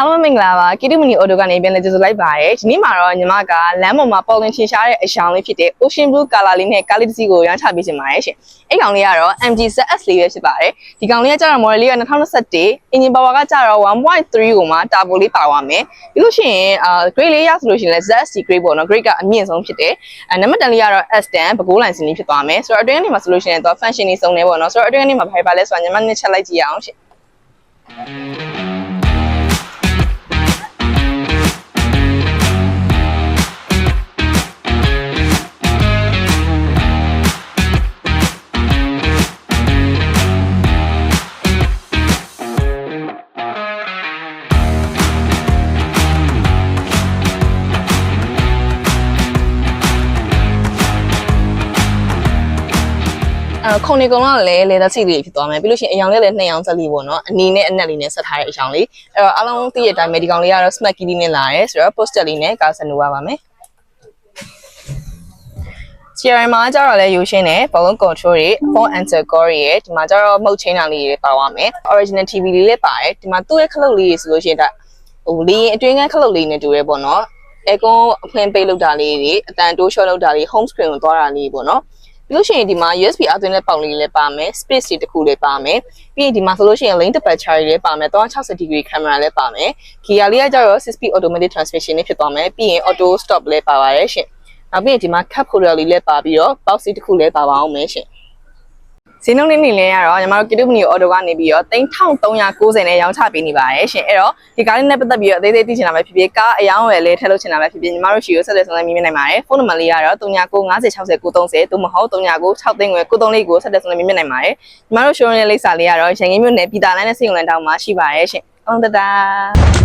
အားလုံးမင်္ဂလာပါကီတူမီနီအော်တိုကနေပြန်လည်ကြိုဆိုလိုက်ပါရစေဒီနေ့မှာတော့ညီမကလမ်းပေါ်မှာပေါ်လင်ထင်ရှားတဲ့အရှောင်းလေးဖြစ်တဲ့ Ocean Blue Color လေးနဲ့ကားလေးတစ်စီးကိုရောင်းချပေးချင်ပါတယ်ရှင်အဲ့ကောင်လေးကတော့ MG ZS လေးပဲဖြစ်ပါတယ်ဒီကောင်လေးကကျတော့ model လေးက2021 engine power ကကျတော့1.3ကိုမှ turbo လေးပါသွားမယ်ပြီးလို့ရှိရင်အာ grade လေးရဆိုလို့ရှိရင်လည်း ZS grade ပေါ့နော် grade ကအမြင့်ဆုံးဖြစ်တယ်အဲနံပါတ်10လေးကတော့ S10 ပကိုးလိုင်စင်လေးဖြစ်သွားမယ်ဆိုတော့အတွင်းကနေမှာဆိုလို့ရှိရင်တော့ function တွေစုံနေပေါ့နော်ဆိုတော့အတွင်းကနေမှာဘာပဲပါလဲဆိုတော့ညီမနဲ့ချက်လိုက်ကြည့်ရအောင်ရှင် ခုံနေကုံတော့လည်းလေသက်စီလေးဖြစ်သွားမယ်ပြီးလို့ရှိရင်အယောင်လေးလည်းနှစ်ယောင်ဆက်လေးပေါ့နော်အနီနဲ့အနက်လေးနဲ့ဆက်ထားတဲ့အယောင်လေးအဲ့တော့အားလုံးသိရတဲ့အတိုင်းပဲဒီကောင်လေးကတော့ smart kitty နဲ့လာရဲဆိုတော့ poster လေးနဲ့ကာဆန်နိုပါပါမယ် CRM မှာကျတော့လဲယူရှင်းတယ် volume control တွေ phone answer call တွေရဲ့ဒီမှာကျတော့မှုတ်ချင်းတာလေးတွေပါသွားမယ် original TV လေးလည်းပါတယ်ဒီမှာသူ့ရဲ့ခလုတ်လေးတွေဆိုလို့ရှိရင်ဒါဟိုလေးအတွင်းကခလုတ်လေးနဲ့တူရဲပေါ့နော်အဲကွန်အဖွင့်ပိတ်လောက်တာလေးတွေအတန်တိုး short လောက်တာလေး home screen ကိုသွားတာလေးပေါ့နော် ပြီးလို့ရှိရင်ဒီမှာ USB အသွင်းတဲ့ပေါက်လေးလည်းပါမယ် space တွေတစ်ခုလည်းပါမယ်ပြီးရင်ဒီမှာဆိုလို့ရှိရင် lane departure တွေလည်းပါမယ်360 degree camera လည်းပါမယ် gear လေးကကျတော့ 6 speed automatic transmission လေးဖြစ်သွားမယ်ပြီးရင် auto stop လည်းပါပါတယ်ရှင်နောက်ပြီးရင်ဒီမှာ cup holder လေးလည်းပါပြီးတော့ box တစ်ခုလည်းပါပါအောင်မယ်ရှင် ဈေးနှုန်းလေးနေလဲရတော့ညီမတို့ကီတူမနီအော်တိုကနေပြီးတော့3390နဲ့ရောင်းချပေးနေပါတယ်ရှင်အဲ့တော့ဒီကားလေးနဲ့ပတ်သက်ပြီးတော့အသေးသေးသိချင်တာပဲဖြစ်ဖြစ်ကားအယောင်းဝယ်လေးထည့်လို့ချင်တာပဲဖြစ်ဖြစ်ညီမတို့ရှိကိုဆက်လက်ဆောင်လိုက်မြင်နိုင်ပါတယ်ဖုန်းနံပါတ်လေးကတော့39906090သို့မဟုတ်3996သိန်းွယ်93လေးကိုဆက်လက်ဆောင်လိုက်မြင်နိုင်ပါတယ်ညီမတို့ showroom ရဲ့လိပ်စာလေးကတော့ရန်ကင်းမြို့နယ်ပြည်တာလန်းနဲ့စိန်ုံလန်းတောင်မှာရှိပါတယ်ရှင်အောင်တတာ